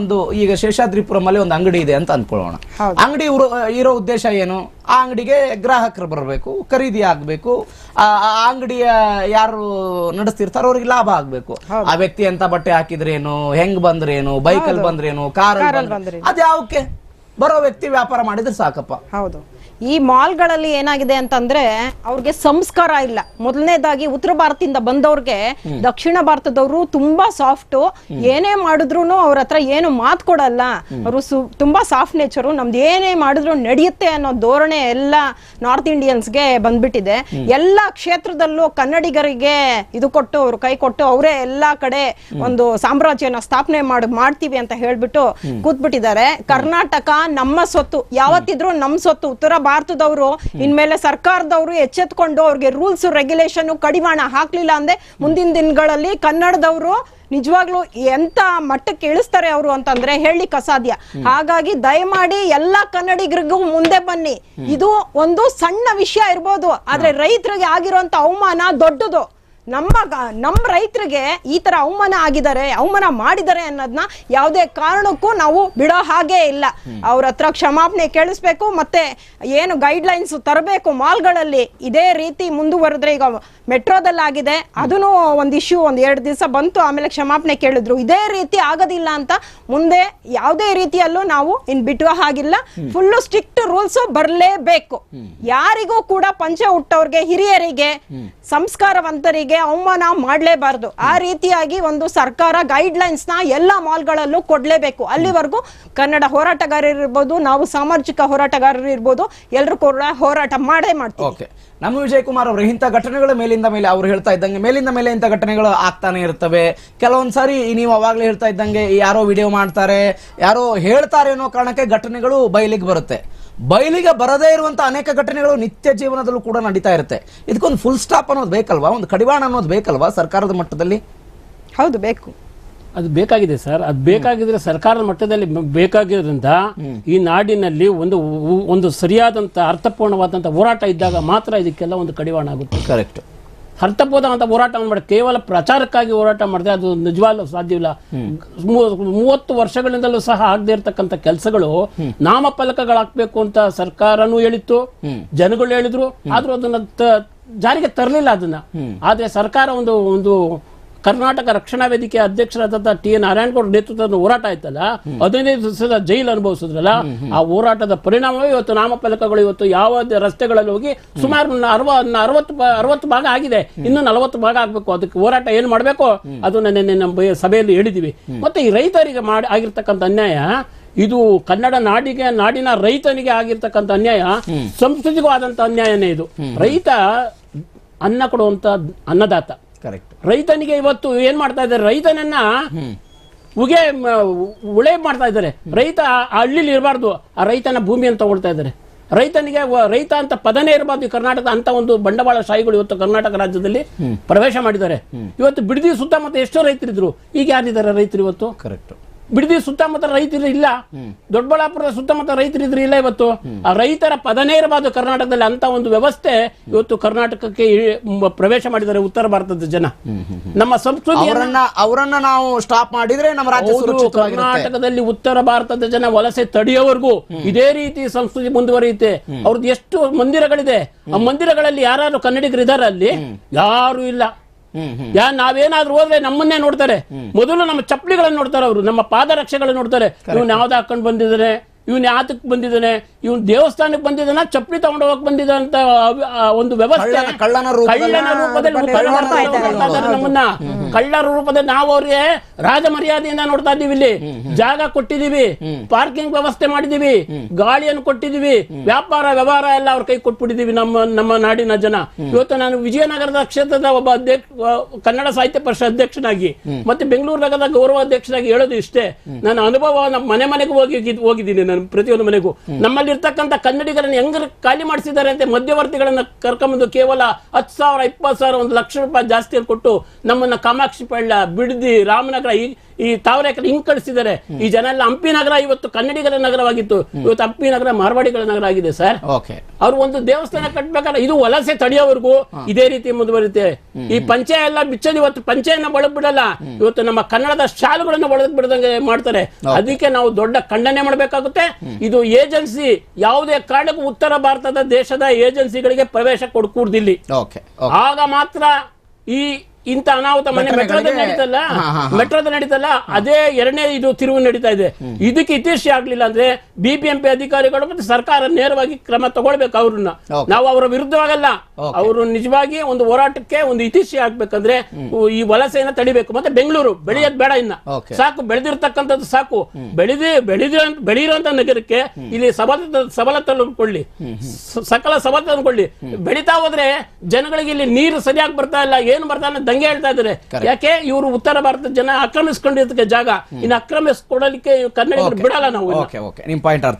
ಒಂದು ಈಗ ಶೇಷಾದ್ರಿಪುರಮಲ್ಲಿ ಒಂದು ಅಂಗಡಿ ಇದೆ ಅಂತ ಅನ್ಕೊಳ್ಳೋಣ ಅಂಗಡಿ ಇರೋ ಉದ್ದೇಶ ಏನು? ಆ ಅಂಗಡಿಗೆ ಗ್ರಾಹಕರು ಬರಬೇಕು ಖರೀದಿ ಆಗ್ಬೇಕು. ಆ ಆ ಅಂಗಡಿಯ ಯಾರು ನಡೆಸ್ತಿರ್ತಾರೋ ಅವ್ರಿಗೆ ಲಾಭ ಆಗ್ಬೇಕು. ಆ ವ್ಯಕ್ತಿ ಎಂತ ಬಟ್ಟೆ ಹಾಕಿದ್ರೇನು? ಹೆಂಗ್ ಬಂದ್ರೇನು? ಬೈಕಲ್ಲಿ ಬಂದ್ರೇನು? ಕಾರಲ್ಲಿ ಬಂದ್ರೆ ಅದ್ಯಾವಕ್ಕೆ? ಬರೋ ವ್ಯಕ್ತಿ ವ್ಯಾಪಾರ ಮಾಡಿದ್ರೆ ಸಾಕಪ್ಪ. ಹೌದು. ಈ ಮಾಲ್ಗಳಲ್ಲಿ ಏನಾಗಿದೆ ಅಂತಂದ್ರೆ ಅವ್ರಿಗೆ ಸಂಸ್ಕಾರ ಇಲ್ಲ. ಮೊದಲನೇದಾಗಿ ಉತ್ತರ ಭಾರತದಿಂದ ಬಂದವ್ರಿಗೆ ದಕ್ಷಿಣ ಭಾರತದವರು ತುಂಬಾ ಸಾಫ್ಟ್ ಏನೇ ಮಾಡಿದ್ರು ಅವ್ರ ಹತ್ರ ಏನು ಮಾತು ಕೊಡಲ್ಲ. ಅವರು ತುಂಬಾ ಸಾಫ್ಟ್ ನೇಚರ್ ನಮ್ದು ಏನೇ ಮಾಡಿದ್ರು ನಡೆಯುತ್ತೆ ಅನ್ನೋ ಧೋರಣೆ ಎಲ್ಲ ನಾರ್ತ್ ಇಂಡಿಯನ್ಸ್ಗೆ ಬಂದ್ಬಿಟ್ಟಿದೆ. ಎಲ್ಲಾ ಕ್ಷೇತ್ರದಲ್ಲೂ ಕನ್ನಡಿಗರಿಗೆ ಇದು ಕೊಟ್ಟು ಅವ್ರು ಕೈ ಕೊಟ್ಟು ಅವರೇ ಎಲ್ಲಾ ಕಡೆ ಒಂದು ಸಾಮ್ರಾಜ್ಯನ ಸ್ಥಾಪನೆ ಮಾಡಿ ಮಾಡ್ತೀವಿ ಅಂತ ಹೇಳ್ಬಿಟ್ಟು ಕೂತ್ಬಿಟ್ಟಿದ್ದಾರೆ. ಕರ್ನಾಟಕ ನಮ್ಮ ಸೊತ್ತು ಯಾವತ್ತಿದ್ರು ನಮ್ಮ ಸೊತ್ತು ಉತ್ತರ ಭಾರತದವರು ಇನ್ಮೇಲೆ ಸರ್ಕಾರದವರು ಎಚ್ಚೆತ್ಕೊಂಡು ಅವ್ರಿಗೆ ರೂಲ್ಸ್ ರೆಗ್ಯುಲೇಷನ್ ಕಡಿವಾಣ ಹಾಕ್ಲಿಲ್ಲ ಅಂದ್ರೆ ಮುಂದಿನ ದಿನಗಳಲ್ಲಿ ಕನ್ನಡದವರು ನಿಜವಾಗ್ಲೂ ಎಂತ ಮಟ್ಟಕ್ಕೆ ಇಳಿಸ್ತಾರೆ ಅವರು ಅಂತಂದ್ರೆ ಹೇಳಲಿಕ್ಕೆ ಅಸಾಧ್ಯ. ಹಾಗಾಗಿ ದಯಮಾಡಿ ಎಲ್ಲಾ ಕನ್ನಡಿಗರಿಗೂ ಮುಂದೆ ಬನ್ನಿ. ಇದು ಒಂದು ಸಣ್ಣ ವಿಷಯ ಇರ್ಬೋದು ಆದ್ರೆ ರೈತರಿಗೆ ಆಗಿರುವಂತ ಅವಮಾನ ದೊಡ್ಡದು. ನಮ್ಮ ನಮ್ಮ ರೈತರಿಗೆ ಈ ತರ ಅವಮಾನ ಆಗಿದ್ದಾರೆ ಅವಮಾನ ಮಾಡಿದ್ದಾರೆ ಅನ್ನೋದನ್ನ ಯಾವುದೇ ಕಾರಣಕ್ಕೂ ನಾವು ಬಿಡೋ ಹಾಗೆ ಇಲ್ಲ. ಅವ್ರ ಹತ್ರ ಕ್ಷಮಾಪಣೆ ಕೇಳಿಸ್ಬೇಕು ಮತ್ತೆ ಏನು ಗೈಡ್ ಲೈನ್ಸ್ ತರಬೇಕು ಮಾಲ್ಗಳಲ್ಲಿ ಇದೇ ರೀತಿ ಮುಂದುವರೆದ್ರೆ ಈಗ ಮೆಟ್ರೋದಲ್ಲಾಗಿದೆ. ಅದನ್ನು ಒಂದು ಇಶ್ಯೂ ಒಂದು ಎರಡು ದಿವಸ ಬಂತು ಆಮೇಲೆ ಕ್ಷಮಾಪಣೆ ಕೇಳಿದ್ರು. ಇದೇ ರೀತಿ ಆಗೋದಿಲ್ಲ ಅಂತ ಮುಂದೆ ಯಾವುದೇ ರೀತಿಯಲ್ಲೂ ನಾವು ಇನ್ ಬಿಟ್ಟುವ ಹಾಗಿಲ್ಲ. ಫುಲ್ಲು ಸ್ಟ್ರಿಕ್ಟ್ ರೂಲ್ಸ್ ಬರಲೇಬೇಕು. ಯಾರಿಗೂ ಕೂಡ ಪಂಚ ಹುಟ್ಟವ್ರಿಗೆ ಹಿರಿಯರಿಗೆ ಸಂಸ್ಕಾರವಂತರಿಗೆ ಅವಮಾನ ಮಾಡಲೇಬಾರದು. ಆ ರೀತಿಯಾಗಿ ಒಂದು ಸರ್ಕಾರ ಗೈಡ್ ಲೈನ್ಸ್ನ ಎಲ್ಲ ಮಾಲ್ಗಳಲ್ಲೂ ಕೊಡ್ಲೇಬೇಕು. ಅಲ್ಲಿವರೆಗೂ ಕನ್ನಡ ಹೋರಾಟಗಾರರು ಇರ್ಬೋದು, ನಾವು ಸಾಮಾಜಿಕ ಹೋರಾಟಗಾರರು ಇರ್ಬೋದು ಎಲ್ಲರೂ ಕೂಡ ಹೋರಾಟ ಮಾಡೇ ಮಾಡ್ತೀವಿ. ನಮ್ಮ ವಿಜಯ್ ಕುಮಾರ್ ಅವರು, ಇಂಥ ಘಟನೆಗಳು ಮೇಲಿಂದ ಮೇಲೆ ಅವ್ರು ಹೇಳ್ತಾ ಇದ್ದಂಗೆ, ಮೇಲಿಂದ ಮೇಲೆ ಇಂಥ ಘಟನೆಗಳು ಆಗ್ತಾನೆ ಇರ್ತವೆ. ಕೆಲವೊಂದ್ಸಾರಿ ನೀವು ಅವಾಗಲೇ ಹೇಳ್ತಾ ಇದ್ದಂಗೆ, ಯಾರೋ ವಿಡಿಯೋ ಮಾಡ್ತಾರೆ, ಯಾರೋ ಹೇಳ್ತಾರೆ ಅನ್ನೋ ಕಾರಣಕ್ಕೆ ಘಟನೆಗಳು ಬಯಲಿಗೆ ಬರುತ್ತೆ. ಬಯಲಿಗೆ ಬರದೇ ಇರುವಂಥ ಅನೇಕ ಘಟನೆಗಳು ನಿತ್ಯ ಜೀವನದಲ್ಲೂ ಕೂಡ ನಡೀತಾ ಇರುತ್ತೆ. ಇದಕ್ಕೊಂದು ಫುಲ್ ಸ್ಟಾಪ್ ಅನ್ನೋದು ಬೇಕಲ್ವಾ? ಒಂದು ಕಡಿವಾಣ ಅನ್ನೋದು ಬೇಕಲ್ವಾ ಸರ್ಕಾರದ ಮಟ್ಟದಲ್ಲಿ? ಹೌದು ಬೇಕು. ಅದು ಬೇಕಾಗಿದೆ ಸರ್. ಅದು ಬೇಕಾಗಿದ್ರೆ ಸರ್ಕಾರದ ಮಟ್ಟದಲ್ಲಿ ಬೇಕಾಗಿರೋದ್ರಿಂದ ಈ ನಾಡಿನಲ್ಲಿ ಒಂದು ಒಂದು ಸರಿಯಾದಂಥ ಅರ್ಥಪೂರ್ಣವಾದಂಥ ಹೋರಾಟ ಇದ್ದಾಗ ಮಾತ್ರ ಇದಕ್ಕೆಲ್ಲ ಒಂದು ಕಡಿವಾಣ ಆಗುತ್ತೆ. ಕರೆಕ್ಟ್ ಅರ್ಥಪೂರ್ಣವಾದ ಹೋರಾಟ ಮಾಡಿ ಕೇವಲ ಪ್ರಚಾರಕ್ಕಾಗಿ ಹೋರಾಟ ಮಾಡಿದ್ರೆ ಅದು ನಿಜವಾಗ್ಲೂ ಸಾಧ್ಯವಿಲ್ಲ ಮೂವತ್ತು ವರ್ಷಗಳಿಂದಲೂ ಸಹ ಆಗದೆ ಇರತಕ್ಕಂಥ ಕೆಲಸಗಳು ನಾಮಫಲಕಗಳಾಕ್ಬೇಕು ಅಂತ ಸರ್ಕಾರನೂ ಹೇಳಿತ್ತು ಜನಗಳು ಹೇಳಿದ್ರು. ಆದ್ರೂ ಅದನ್ನ ಜಾರಿಗೆ ತರಲಿಲ್ಲ ಅದನ್ನ. ಆದ್ರೆ ಸರ್ಕಾರ ಒಂದು ಒಂದು ಕರ್ನಾಟಕ ರಕ್ಷಣಾ ವೇದಿಕೆ ಅಧ್ಯಕ್ಷರಾದಂತಹ ಟಿ ಎನ್ ನಾರಾಯಣಗೌಡ ನೇತೃತ್ವದ ಹೋರಾಟ ಆಯ್ತಲ್ಲ? ಹದಿನೈದು ದಿವಸದ ಜೈಲು ಅನುಭವಿಸಿದ್ರಲ್ಲ? ಆ ಹೋರಾಟದ ಪರಿಣಾಮವೇ ಇವತ್ತು ನಾಮಫಲಕಗಳು, ಇವತ್ತು ಯಾವ ರಸ್ತೆಗಳಲ್ಲಿ ಹೋಗಿ ಸುಮಾರು ಅರವ ಅರವತ್ತು ಅರವತ್ತು ಭಾಗ ಆಗಿದೆ. ಇನ್ನೂ ನಲವತ್ತು ಭಾಗ ಆಗ್ಬೇಕು. ಅದಕ್ಕೆ ಹೋರಾಟ ಏನ್ ಮಾಡ್ಬೇಕು? ಅದು ನಿನ್ನೆ ನಮ್ಮ ಸಭೆಯಲ್ಲಿ ಹೇಳಿದೀವಿ. ಮತ್ತೆ ಈ ರೈತರಿಗೆ ಮಾಡಿ, ಆಗಿರ್ತಕ್ಕಂಥ ಅನ್ಯಾಯ, ಇದು ಕನ್ನಡ ನಾಡಿಗೆ, ನಾಡಿನ ರೈತನಿಗೆ ಆಗಿರ್ತಕ್ಕಂಥ ಅನ್ಯಾಯ, ಸಂಸ್ಕೃತಿಗೂ ಆದಂತ ಅನ್ಯಾಯನೇ ಇದು. ರೈತ ಅನ್ನ ಕೊಡುವಂತ ಅನ್ನದಾತ. ಕರೆಕ್ಟ್ ರೈತನಿಗೆ ಇವತ್ತು ಏನ್ ಮಾಡ್ತಾ ಇದ್ದಾರೆ? ರೈತನನ್ನ ಉಗೆ ಉಳೆ ಮಾಡ್ತಾ ಇದ್ದಾರೆ. ರೈತ ಹಳ್ಳಿಲಿ ಇರಬಾರ್ದು. ಆ ರೈತನ ಭೂಮಿಯನ್ನು ತಗೊಳ್ತಾ ಇದ್ದಾರೆ. ರೈತನಿಗೆ ರೈತ ಅಂತ ಪದನೇ ಇರಬಾರ್ದು. ಕರ್ನಾಟಕದ ಕರ್ನಾಟಕ ಅಂತ ಒಂದು ಬಂಡವಾಳ ಶಾಹಿಗಳು ಇವತ್ತು ಕರ್ನಾಟಕ ರಾಜ್ಯದಲ್ಲಿ ಪ್ರವೇಶ ಮಾಡಿದ್ದಾರೆ. ಇವತ್ತು ಬಿಡದಿ ಸುತ್ತಮುತ್ತ ಎಷ್ಟೋ ರೈತರಿದ್ರು. ಈಗ ಯಾರಿದ್ದಾರೆ ರೈತರು ಇವತ್ತು? ಕರೆಕ್ಟ್ ಬಿಡದಿ ಸುತ್ತಮುತ್ತ ರೈತರು ಇಲ್ಲ. ದೊಡ್ಡಬಳ್ಳಾಪುರದ ಸುತ್ತಮುತ್ತ ರೈತರಿದ್ರೆ ಇಲ್ಲ ಇವತ್ತು. ಆ ರೈತರ ಪದನೇ ಇರಬಾರ್ದು ಕರ್ನಾಟಕದಲ್ಲಿ ಅಂತ ಒಂದು ವ್ಯವಸ್ಥೆ ಇವತ್ತು ಕರ್ನಾಟಕಕ್ಕೆ ಪ್ರವೇಶ ಮಾಡಿದ್ದಾರೆ ಉತ್ತರ ಭಾರತದ ಜನ. ನಮ್ಮ ಸಂಸ್ಕೃತಿ ಅವರನ್ನ ನಾವು ಸ್ಟಾಪ್ ಮಾಡಿದ್ರೆ ನಮ್ಮ ರಾಜ್ಯ ಕರ್ನಾಟಕದಲ್ಲಿ ಉತ್ತರ ಭಾರತದ ಜನ ವಲಸೆ ತಡೆಯೋವರೆಗೂ ಇದೇ ರೀತಿ ಸಂಸ್ಕೃತಿ ಮುಂದುವರಿಯುತ್ತೆ. ಅವ್ರದ್ದು ಎಷ್ಟು ಮಂದಿರಗಳಿದೆ ಆ ಮಂದಿರಗಳಲ್ಲಿ ಯಾರು ಕನ್ನಡಿಗರಿದ್ದಾರೆ ಇದಾರೆ ಅಲ್ಲಿ ಯಾರು ಇಲ್ಲ. ಯಾ ನಾವೇನಾದ್ರೂ ಹೋದ್ರೆ ನಮ್ಮನ್ನೇ ನೋಡ್ತಾರೆ. ಮೊದಲು ನಮ್ಮ ಚಪ್ಪಲಿಗಳನ್ನ ನೋಡ್ತಾರೆ ಅವರು. ನಮ್ಮ ಪಾದರಕ್ಷೆಗಳನ್ನ ನೋಡ್ತಾರೆ. ಇವ್ನು ಯಾವ್ದು ಹಾಕೊಂಡ್ ಬಂದಿದ್ದಾನೆ? ಇವನ್ ಯಾತಕ್ ಬಂದಿದ್ದಾನೆ? ಇವನ್ ದೇವಸ್ಥಾನಕ್ಕೆ ಬಂದಿದ್ದಾನ? ಚಪ್ಪಲಿ ತಗೊಂಡು ಹೋಗಕ್ ಬಂದಿದ್ದ ಅಂತ ಆ ಒಂದು ವ್ಯವಸ್ಥೆ ಕಳ್ಳನ- ರೂಪದಲ್ಲಿ- ನಮ್ಮನ್ನ. ಕಳ್ಳರ ರೂಪದಲ್ಲಿ ನಾವು ಅವ್ರಿಗೆ ರಾಜ ಮರ್ಯಾದೆಯಿಂದ ನೋಡ್ತಾ ಇದ್ದೀವಿ ಇಲ್ಲಿ ಜಾಗ ಕೊಟ್ಟಿದೀವಿ ಪಾರ್ಕಿಂಗ್ ವ್ಯವಸ್ಥೆ ಮಾಡಿದೀವಿ ಗಾಳಿಯನ್ನು ಕೊಟ್ಟಿದೀವಿ ವ್ಯಾಪಾರ ವ್ಯವಹಾರ ಎಲ್ಲ ಅವ್ರ ಕೈ ಕೊಟ್ಬಿಟ್ಟಿದೀವಿ ನಮ್ಮ ನಮ್ಮ ನಾಡಿನ ಜನ. ಇವತ್ತು ನಾನು ವಿಜಯನಗರದ ಕ್ಷೇತ್ರದ ಒಬ್ಬ ಅಧ್ಯಕ್ಷ ಕನ್ನಡ ಸಾಹಿತ್ಯ ಪರಿಷತ್ ಅಧ್ಯಕ್ಷನಾಗಿ ಮತ್ತೆ ಬೆಂಗಳೂರು ನಗರದ ಗೌರವ ಅಧ್ಯಕ್ಷನಾಗಿ ಹೇಳೋದು ಇಷ್ಟೇ. ನನ್ನ ಅನುಭವ ನಮ್ಮ ಮನೆ ಮನೆಗೂ ಹೋಗಿ ಹೋಗಿದ್ದೀನಿ ನಾನು ಪ್ರತಿಯೊಂದು ಮನೆಗೂ. ನಮ್ಮಲ್ಲಿ ಇರ್ತಕ್ಕಂಥ ಕನ್ನಡಿಗರನ್ನು ಹೆಂಗ್ ಖಾಲಿ ಮಾಡಿಸಿದ್ದಾರೆ ಅಂತ ಮಧ್ಯವರ್ತಿಗಳನ್ನ ಕರ್ಕೊಂಬಂದು ಕೇವಲ ಹತ್ತು ಸಾವಿರ ಇಪ್ಪತ್ತು ಸಾವಿರ ಒಂದು ಲಕ್ಷ ರೂಪಾಯಿ ಜಾಸ್ತಿ ಕೊಟ್ಟು ನಮ್ಮನ್ನ ಕಾಮ ಕಾಮಾಕ್ಷಿ ಪಳ್ಳ ಬಿಡದಿ ರಾಮನಗರ ಈ ಈ ತಾವರೆಕೆರೆ ಹಿಂಗ್ ಕಳಿಸಿದ್ದಾರೆ ಈ ಜನ ಎಲ್ಲ ಹಂಪಿ ನಗರ ಇವತ್ತು ಕನ್ನಡಿಗರ ನಗರವಾಗಿತ್ತು. ಇವತ್ತು ಹಂಪಿ ನಗರ ಮಾರ್ವಾಡಿಗಳ ನಗರ ಆಗಿದೆ ಸರ್. ಓಕೆ. ಅವ್ರು ಒಂದು ದೇವಸ್ಥಾನ ಕಟ್ಬೇಕಾದ್ರೆ ಇದು ವಲಸೆ ತಡೆಯೋವರೆಗೂ ಇದೇ ರೀತಿ ಮುಂದುವರಿತೆ ಈ ಪಂಚೆ ಎಲ್ಲ ಬಿಚ್ಚದ ಇವತ್ತು ಪಂಚೆಯನ್ನ ಬಳಗ್ ಬಿಡಲ್ಲ. ಇವತ್ತು ನಮ್ಮ ಕನ್ನಡದ ಶಾಲುಗಳನ್ನ ಒಳಗ್ ಬಿಡದಂಗೆ ಮಾಡ್ತಾರೆ. ಅದಕ್ಕೆ ನಾವು ದೊಡ್ಡ ಖಂಡನೆ ಮಾಡಬೇಕಾಗುತ್ತೆ. ಇದು ಏಜೆನ್ಸಿ ಯಾವುದೇ ಕಾರಣಕ್ಕೂ ಉತ್ತರ ಭಾರತದ ದೇಶದ ಏಜೆನ್ಸಿಗಳಿಗೆ ಪ್ರವೇಶ ಕೊಡ್ಕೂಡ್ದಿಲ್ಲಿ ಆಗ ಮಾತ್ರ ಈ ಇಂಥ ಅನಾಹುತ ಮನೆ ಮೆಟ್ರೋದಲ್ಲಿ ನಡೀತಲ್ಲ? ಹಾ, ಹಾ, ಹಾ. ಮೆಟ್ರೋದ ನಡೀತಲ್ಲ? ಅದೇ ಎರಡನೇ ಇದು ತಿರುವು ನಡೀತಾ ಇದೆ. ಇದಕ್ಕೆ ಇತಿಹಾಸ ಆಗ್ಲಿಲ್ಲ ಅಂದ್ರೆ ಬಿಬಿಎಂಪಿ ಅಧಿಕಾರಿಗಳು ಮತ್ತೆ ಸರ್ಕಾರ ನೇರವಾಗಿ ಕ್ರಮ ತಗೊಳ್ಬೇಕು ಅವ್ರನ್ನ. ನಾವು ಅವರ ವಿರುದ್ಧವಾಗಲ್ಲ. ಅವರು ನಿಜವಾಗಿ ಒಂದು ಹೋರಾಟಕ್ಕೆ ಒಂದು ಇತಿಹಾಸ ಆಗ್ಬೇಕಂದ್ರೆ ಈ ವಲಸೆಯನ್ನ ತಡಿಬೇಕು. ಮತ್ತೆ ಬೆಂಗಳೂರು ಬೆಳೆಯೋದ್ ಬೇಡ ಇನ್ನ. ಸಾಕು ಬೆಳೆದಿರ್ತಕ್ಕಂಥದ್ದು ಸಾಕು. ಬೆಳೆದಿ ಬೆಳೆದಿರೋ ಬೆಳೆಯಿರುವಂತ ನಗರಕ್ಕೆ ಇಲ್ಲಿ ಸಬಲ ಸಬಲತೆ ಕೊಳ್ಳಿ ಸಕಲ ಸಬಲತೆ ಕೊಳ್ಳಿ ಬೆಳೀತಾ ಹೋದ್ರೆ ಜನಗಳಿಗೆ ಇಲ್ಲಿ ನೀರು ಸರಿಯಾಗಿ ಬರ್ತಾ ಇಲ್ಲ ಏನು ಬರ್ತಾ ಇಲ್ಲ ದಂಗೆ ಹೇಳ್ತಾ ಇದ್ದಾರೆ. ಯಾಕೆ? ಇವರು ಉತ್ತರ ಭಾರತದ ಜನ ಆಕ್ರಮಿಸ್ಕೊಂಡಿದ್ದಕ್ಕೆ ಜಾಗ. ಇನ್ನು ಆಕ್ರಮಿಸ್ಕೊಡಲಿಕ್ಕೆ ಕನ್ನಡಿಗರು ಬಿಡಲ್ಲ ನಾವು ಓಕೆ ಪಾಯಿಂಟ್ ಅರ್ಥ.